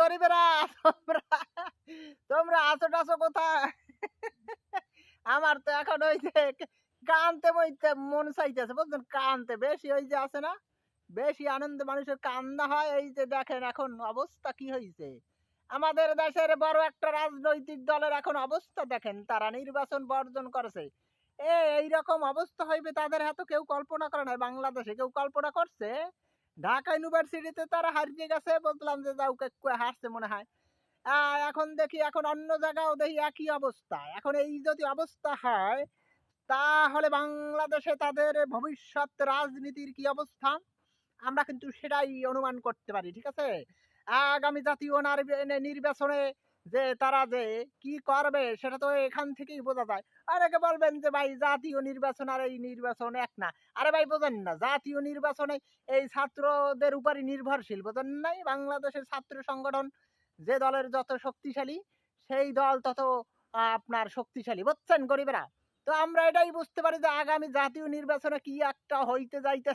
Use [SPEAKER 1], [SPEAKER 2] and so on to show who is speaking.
[SPEAKER 1] গরিবেরা, তোমরা তোমরা আছো টাছো কোথায়? আমার তো এখন ওই যে কানতে বইতে মন চাইতেছে কানতে বেশি ওই যে আছে না, বেশি মানুষের কান্না হয়, এই যে দেখেন এখন অবস্থা কি হয়েছে আমাদের দেশের বড় একটা রাজনৈতিক দলের এখন অবস্থা দেখেন, তারা নির্বাচন বর্জন করেছে। এ, এইরকম অবস্থা হইবে তাদের এত কেউ কল্পনা করে না বাংলাদেশে কেউ কল্পনা করছে ঢাকা ইউনিভার্সিটিতে তারা হারিয়ে গেছে, বললাম যে যাও হারছে মনে হয়। এখন দেখি, এখন অন্য জায়গাও দেখি একই অবস্থা। এখন এই যদি অবস্থা হয়, তাহলে বাংলাদেশে তাদের ভবিষ্যৎ রাজনীতির কি অবস্থা? আমরা কিন্তু সেটাই অনুমান করতে পারি, ঠিক আছে? আগামী জাতীয় নারী- নির্বাচনে যে তারা যে কি করবে সেটা তো এখান থেকেই বোঝা যায়। অনেকে বলবেন যে ভাই জাতীয় নির্বাচন আর এই নির্বাচন এক না। আরে ভাই বোঝেন না, জাতীয় নির্বাচনে এই ছাত্রদের উপরই নির্ভরশীল, বোঝেন নাই? বাংলাদেশের ছাত্র সংগঠন যে দলের যত শক্তিশালী, সেই দল তত আপনার শক্তিশালী, বুঝছেন গরিবেরা? তো আমরা এটাই বুঝতে পারি যে আগামী জাতীয় নির্বাচনে কি একটা হইতে যাইতে